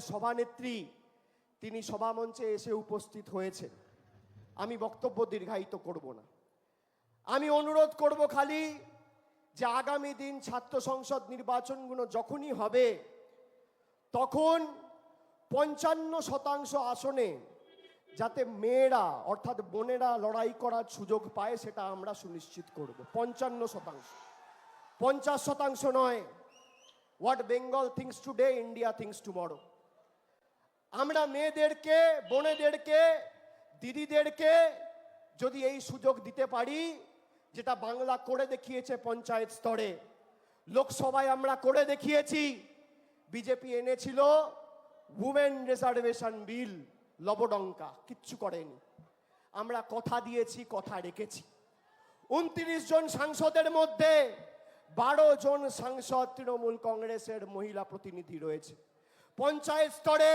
সভানেত্রী, তিনি সভামঞ্চে এসে উপস্থিত হয়েছেন। আমি বক্তব্য দীর্ঘায়িত করব না। আমি অনুরোধ করব খালি যে আগামী দিন ছাত্র সংসদ নির্বাচনগুলো যখনই হবে, তখন পঞ্চান্ন শতাংশ আসনে যাতে মেয়েরা, অর্থাৎ বোনেরা লড়াই করার সুযোগ পায়, সেটা আমরা সুনিশ্চিত করব। পঞ্চান্ন শতাংশ। পঞ্চাশ শতাংশ নয়। What Bengal thinks today India thinks tomorrow আমরা মেয়েদেরকে, বোনেদেরকে, দিদিদেরকে যদি এই সুযোগ দিতে পারি, যেটা বাংলা করে দেখিয়েছে পঞ্চায়েত স্তরে, লোকসভায় আমরা করে দেখিয়েছি, বিজেপি এনেছিল উমেন রিজার্ভেশন বিল লবডঙ্কা, কিচ্ছু করেনি। আমরা কথা দিয়েছি, কথা রেখেছি। উনত্রিশ জন সাংসদের মধ্যে বারো জন সাংসদ তৃণমূল কংগ্রেসের মহিলা প্রতিনিধি রয়েছে। পঞ্চায়েত স্তরে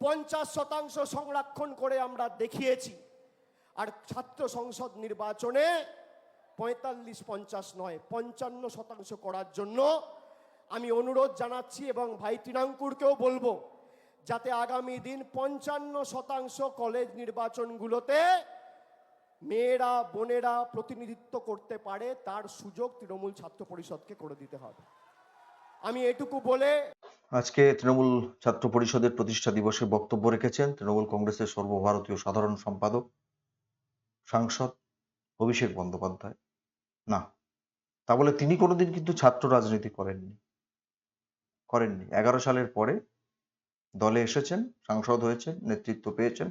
পঞ্চাশ শতাংশ সংরক্ষণ করে আমরা দেখিয়েছি। আর ছাত্র সংসদ নির্বাচনে পঁয়তাল্লিশ পঞ্চাশ নয়, পঞ্চান্ন শতাংশ করার জন্য আমি অনুরোধ জানাচ্ছি এবং ভাই তৃণাঙ্কুরকেও বলব, যাতে আগামী দিন পঞ্চান্ন শতাংশ কলেজ নির্বাচনগুলোতে মেয়েরা, বোনেরা প্রতিনিধিত্ব করতে পারে, তার সুযোগ তৃণমূল ছাত্র পরিষদকে করে দিতে হবে। আমি এটুকু বলে আজকে তৃণমূল ছাত্র পরিষদের প্রতিষ্ঠা দিবসে বক্তব্য রেখেছেন তৃণমূল কংগ্রেসের সর্বভারতীয় সাধারণ সম্পাদক, সাংসদ অভিষেক বন্দ্যোপাধ্যায়। না, তা বলে তিনি কোনোদিন কিন্তু ছাত্র রাজনীতি করেননি করেননি। এগারো সালের পরে দলে এসেছেন, সাংসদ হয়েছেন, নেতৃত্ব পেয়েছেন,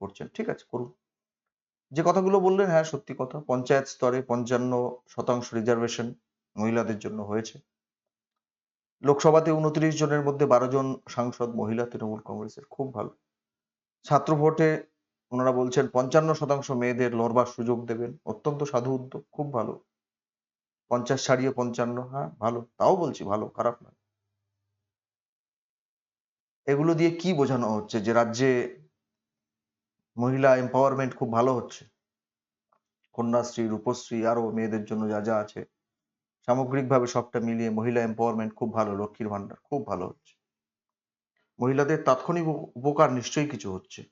করছেন। ঠিক আছে, করুন। যে কথাগুলো বললেন হ্যাঁ সত্যি কথা, পঞ্চায়েত স্তরে পঞ্চান্ন শতাংশ রিজার্ভেশন মহিলাদের জন্য হয়েছে। লোকসভাতে উনত্রিশ জনের মধ্যে বারো জন সাংসদ মহিলা তৃণমূল কংগ্রেসের। খুব ভালো। ছাত্র ভোটে ওনারা বলছেন, পঞ্চান্ন শতাংশ মেয়েদের লড়বার সুযোগ দেবেন। অত্যন্ত সাধু উদ্যোগ, খুব ভালো। পঞ্চাশ ছাড়িয়ে পঞ্চান্ন হ্যাঁ ভালো। তাও বলছি ভালো, খারাপ নয়। এগুলো দিয়ে কি বোঝানো হচ্ছে যে রাজ্যে মহিলা এম্পাওয়ারমেন্ট খুব ভালো হচ্ছে? কন্যাশ্রী, রূপশ্রী, আরও মেয়েদের জন্য যা যা আছে। সামগ্রিকভাবে সবটা মিলিয়ে মহিলা এম্পাওয়ারমেন্ট খুব ভালো, লক্ষ্মীর ভান্ডার খুব ভালো হচ্ছে। মহিলাদের তাৎক্ষণিক উপকার নিশ্চয়ই কিছু হচ্ছে।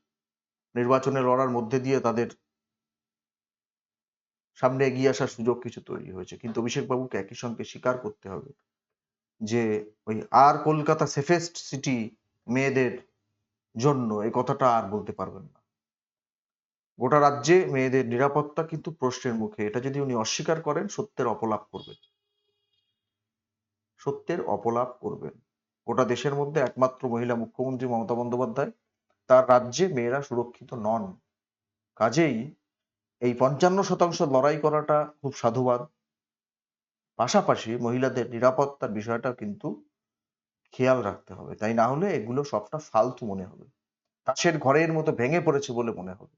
নির্বাচনে লড়ার মধ্যে দিয়ে তাদের সামনে এগিয়ে আসার সুযোগ কিছু তৈরি হয়েছে। কিন্তু অভিষেক বাবুকে একই সঙ্গে স্বীকার করতে হবে যে, ওই আর কলকাতা সেফেস্ট সিটি মেয়েদের জন্য এই কথাটা আর বলতে পারবেন না। গোটা রাজ্যে মেয়েদের নিরাপত্তা কিন্তু প্রশ্নের মুখে। এটা যদি উনি অস্বীকার করেন, সত্যের অপলাপ করবেন সত্যের অপলাপ করবেন। গোটা দেশের মধ্যে একমাত্র মহিলা মুখ্যমন্ত্রী মমতা বন্দ্যোপাধ্যায়। তার রাজ্যে মেয়েরা সুরক্ষিত নন। কাজেই এই পঞ্চান্ন শতাংশ লড়াই করাটা খুব সাধুবাদ। পাশাপাশি মহিলাদের নিরাপত্তার বিষয়টা কিন্তু খেয়াল রাখতে হবে। তাই না হলে এগুলো সবটা ফালতু মনে হবে। তাসের ঘরের মতো ভেঙে পড়েছে বলে মনে হবে।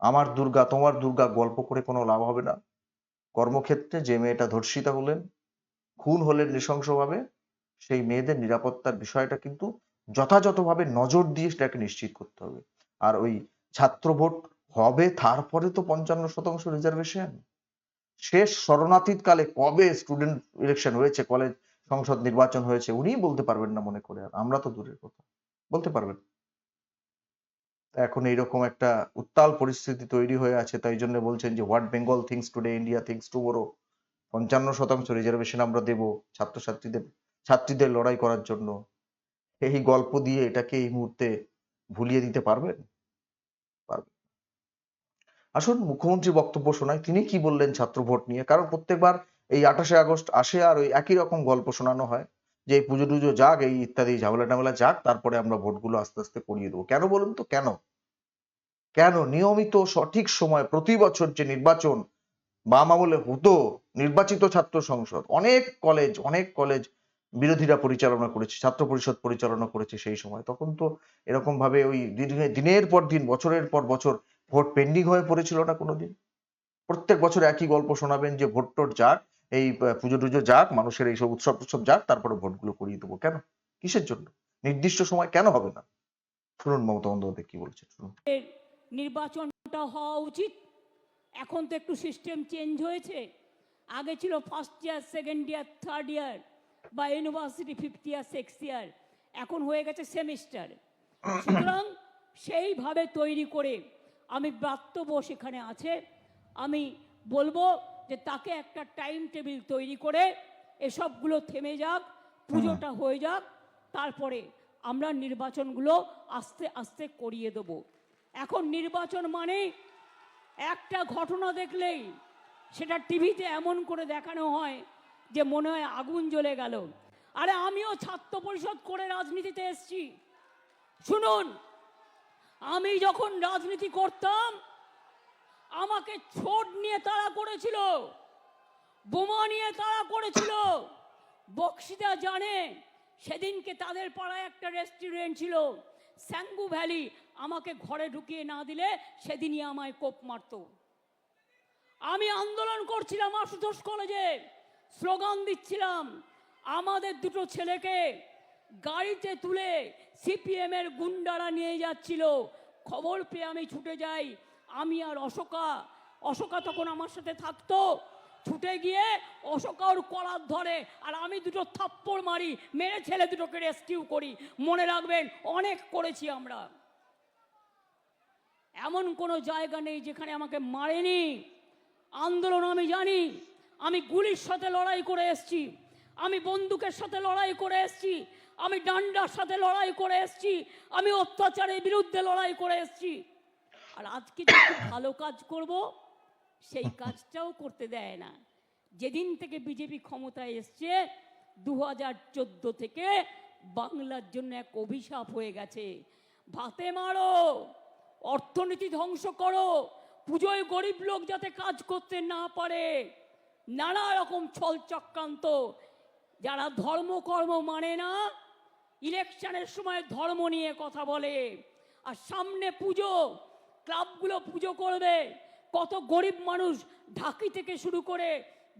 আমার দুর্গা, তোমার দুর্গা গল্প করে কোনো লাভ হবে না। কর্মক্ষেত্রে যে মেয়েটা ধর্ষিতা হলেন খুন হলেন নৃশংসভাবে সেই মেয়েদের নিরাপত্তার বিষয়টা কিন্তু যথাযথভাবে নজর দিয়ে সেটাকে নিশ্চিত করতে হবে। আর ওই ছাত্র ভোট হবে তারপরে তো পঞ্চান্ন শতাংশ রিজার্ভেশন শেষ শরণাতীত কালে কবে স্টুডেন্ট ইলেকশন হয়েছে কলেজ সংসদ নির্বাচন হয়েছে, উনিই বলতে পারবেন না মনে করে। আর আমরা তো দূরের কথা, বলতে পারবেন? এখন এইরকম একটা উত্তাল পরিস্থিতি তৈরি হয়ে আছে, তাই জন্য বলছেন যে what Bengal thinks today India thinks tomorrow পঞ্চান্ন শতাংশ রিজার্ভেশন আমরা দেব ছাত্রছাত্রীদের, ছাত্রীদের লড়াই করার জন্য। এই গল্প দিয়ে এটাকে এই মুহূর্তে ভুলিয়ে দিতে পারবেন? পারবেন। আসুন মুখ্যমন্ত্রী বক্তব্য শোনায় তিনি কি বললেন ছাত্র ভোট নিয়ে? কারণ প্রত্যেকবার এই আঠাশে আগস্ট আসে আর ওই একই রকম গল্প শোনানো হয়, যে এই পুজো টুজো যাক, এই ইত্যাদি ঝামেলা টামেলা যাক, তারপরে আমরা ভোটগুলো আস্তে আস্তে করিয়ে দেবো। কেন বলুন তো, কেন? কেন? নিয়মিত সঠিক সময় প্রতি বছর যে নির্বাচন বাম আমলে হতো, নির্বাচিত ছাত্র সংসদ। অনেক কলেজ অনেক কলেজ বিরোধীরা পরিচালনা করেছে, ছাত্র পরিষদ পরিচালনা করেছে সেই সময়। তখন তো এরকম ভাবে ওই দিনের পর দিন, বছরের পর বছর ভোট পেন্ডিং হয়ে পড়েছিল না কোনোদিন? প্রত্যেক বছর একই গল্প শোনাবেন যে ভোট টোট যাক, এই পুজো টুজো যাক, মানুষের এইসব উৎসব উৎসব যাক, তারপরে ভোটগুলো করিয়ে দেবো। কেন? কিসের জন্য? নির্দিষ্ট সময় কেন হবে না? শুনুন মমতা বন্দ্যোপাধ্যায় কি বলছেন, শুনুন। নির্বাচনটা হওয়া উচিত। এখন তো একটু সিস্টেম চেঞ্জ হয়েছে। আগে ছিল first year second year third year বা university fifth year six year এখন হয়ে গেছে সেমিস্টার সুতরাং সেইভাবে তৈরি করে আমি ব্রাত্যব সেখানে আছে। আমি বলব যে তাকে একটা টাইম টেবিল তৈরি করে এসবগুলো থেমে যাক পুজোটা হয়ে যাক তারপরে আমরা নির্বাচনগুলো আস্তে আস্তে করিয়ে দেব। এখন নির্বাচন মানে একটা ঘটনা দেখলেই সেটা টিভিতে এমন করে দেখানো হয় যে মনে হয় আগুন জ্বলে গেল। আরে আমিও ছাত্র পরিষদ করে রাজনীতিতে এসেছি। শুনুন, আমি যখন রাজনীতি করতাম, আমাকে ছোট নিয়ে তাড়া করেছিল, বোমা নিয়ে তাড়া করেছিল। বক্সিদা জানে সেদিনকে তাদের পাড়ায় একটা রেস্টুরেন্ট ছিল। স্যাঙ্গু ভ্যালি আমাকে ঘরে ঢুকিয়ে না দিলে সেদিনই আমায় কোপ মারতো। আমি আন্দোলন করছিলাম আশুতোষ কলেজে, স্লোগান দিচ্ছিলাম, আমাদের দুটো ছেলেকে গাড়িতে তুলে সিপিএম এর গুন্ডারা নিয়ে যাচ্ছিল। খবর পেয়ে আমি ছুটে যাই, আমি আর অশোকা অশোকা তখন আমার সাথে থাকতো ছুটে গিয়ে অশোকা ওর কলার ধরে, আর আমি দুটো থাপ্পড় মারি, মেরে ছেলে দুটোকে রেস্কিউ করি। মনে রাখবেন, অনেক করেছি আমরা। এমন কোনো জায়গা নেই যেখানে আমাকে মারেনি। আন্দোলন আমি জানি। আমি গুলির সাথে লড়াই করে এসেছি। আমি বন্দুকের সাথে লড়াই করে এসেছি। আমি ডান্ডার সাথে লড়াই করে এসেছি। আমি অত্যাচারের বিরুদ্ধে লড়াই করে এসেছি। আর আজকে ভালো কাজ করব সেই কাজটাও করতে দেয় না। যেদিন থেকে বিজেপি ক্ষমতায় এসছে দু হাজার চোদ্দ থেকে বাংলার জন্য এক অভিশাপ হয়ে গেছে। ভাতে মারো, অর্থনীতি ধ্বংস করো, পুজোয় গরিব লোক যাতে কাজ করতে না পারে। নানা রকম ছল চক্রান্ত। যারা ধর্মকর্ম মানে না, ইলেকশনের সময় ধর্ম নিয়ে কথা বলে। আর সামনে পুজো, ক্লাবগুলো পুজো করবে। কত গরিব মানুষ ঢাকি থেকে শুরু করে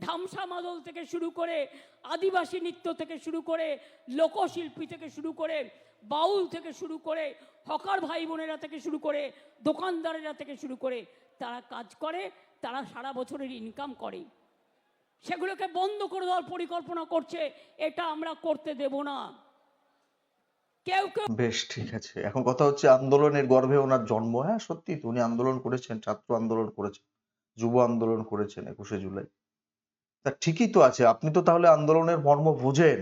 ধামসা মাদল থেকে শুরু করে আদিবাসী নৃত্য থেকে শুরু করে লোকশিল্পী থেকে শুরু করে বাউল থেকে শুরু করে হকার ভাই বোনেরা থেকে শুরু করে দোকানদারেরা থেকে শুরু করে তারা কাজ করে, তারা সারা বছরের ইনকাম করে। সেগুলোকে বন্ধ করে দেওয়ার পরিকল্পনা করছে, এটা আমরা করতে দেব না। কেউ কেউ বেশ, ঠিক আছে। এখন কথা হচ্ছে আন্দোলনের গর্ভে ওনার জন্ম হ্যাঁ সত্যি তো উনি আন্দোলন করেছেন, ছাত্র আন্দোলন করেছেন, যুব আন্দোলন করেছেন একুশে জুলাই। তা ঠিকই তো আছে, আপনি তো তাহলে আন্দোলনের মর্ম বুঝেন।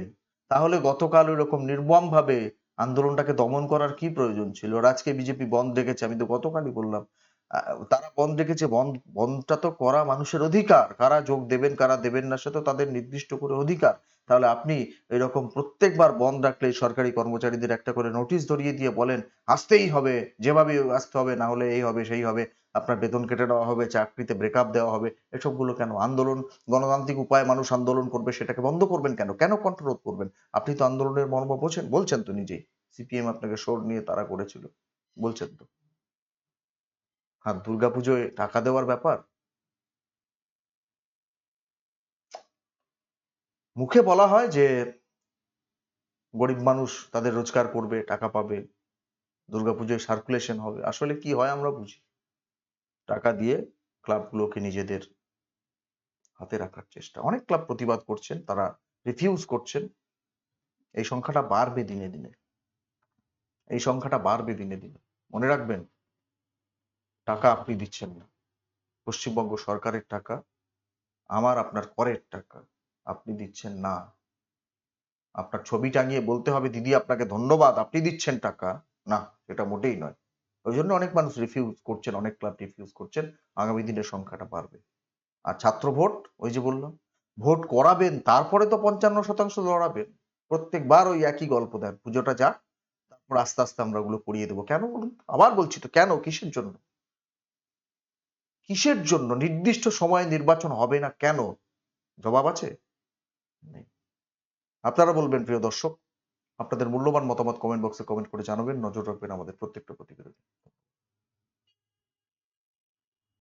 তাহলে গতকাল ওইরকম নির্মম ভাবে আন্দোলনটাকে দমন করার কি প্রয়োজন ছিল? আর আজকে বিজেপি বন্ধ দেখেছে, আমি তো গতকালই বললাম। তারা বন্ধ রেখেছে বন্ধ বন্ধটা তো করা মানুষের অধিকার। কারা যোগ দেবেন, কারা দেবেন না, সে তো তাদের নির্দিষ্ট করে অধিকার। তাহলে আপনি এরকম প্রত্যেকবার বন্ধ রাখলে সরকারি কর্মচারীদের একটা করে নোটিশ ধরিয়ে দিয়ে বলেন, আসতেই হবে, যেভাবে আসতে হবে, না হলে এই হবে, সেই হবে, আপনার বেতন কেটে দেওয়া হবে, চাকরিতে ব্রেকআপ দেওয়া হবে। এসবগুলো কেন? আন্দোলন, গণতান্ত্রিক উপায়ে মানুষ আন্দোলন করবে, সেটাকে বন্ধ করবেন কেন? কেন কন্ট্রোল করবেন? আপনি তো আন্দোলনের মর্ম বোঝেন, বলছেন তো নিজেই। সিপিএম আপনাকে সোর নিয়ে তারা করেছিল, বলছেন তো। আর দুর্গাপুজোয় টাকা দেওয়ার ব্যাপার? মুখে বলা হয় যে, গরিব মানুষ তাদের রোজগার করবে, টাকা পাবে, দুর্গাপুজোয় সার্কুলেশন হবে। আসলে কি হয় আমরা বুঝি? টাকা দিয়ে ক্লাবগুলোকে নিজেদের হাতে রাখার চেষ্টা। অনেক ক্লাব প্রতিবাদ করছেন, তারা রিফিউজ করছেন। এই সংখ্যাটা বাড়বে দিনে দিনে। এই সংখ্যাটা বাড়বে দিনে দিনে। মনে রাখবেন টাকা আপনি দিচ্ছেন না। পশ্চিমবঙ্গ সরকারের টাকা, আমার আপনার করের টাকা। আপনি দিচ্ছেন না। আপনার ছবি টাঙিয়ে বলতে হবে, দিদি, আপনাকে ধন্যবাদ, আপনি দিচ্ছেন টাকা। না এটা মোটেই নয়। ওই জন্য অনেক মানুষ রিফিউজ করছেন, অনেক ক্লাব রিফিউজ করছেন, আগামী দিনে সংখ্যাটা বাড়বে। আর ছাত্র ভোট, ওই যে বললাম, ভোট করাবেন, তারপরে তো পঞ্চান্ন শতাংশ লড়াবেন। প্রত্যেকবার ওই একই গল্প দেন, পুজোটা যাক, তারপর আস্তে আস্তে আমরা ওগুলো করিয়ে দেবো। কেন বলুন আবার বলছি তো, কেন? কিসের জন্য? কিসের জন্য? নির্দিষ্ট সময়ে নির্বাচন হবে না কেন? জবাব আছে? আপনারা বলবেন, প্রিয় দর্শক, আপনাদের মূল্যবান মতামত কমেন্ট বক্সে কমেন্ট করে জানাবেন। নজর রাখবেন আমাদের প্রত্যেকটা প্রতিবেদন।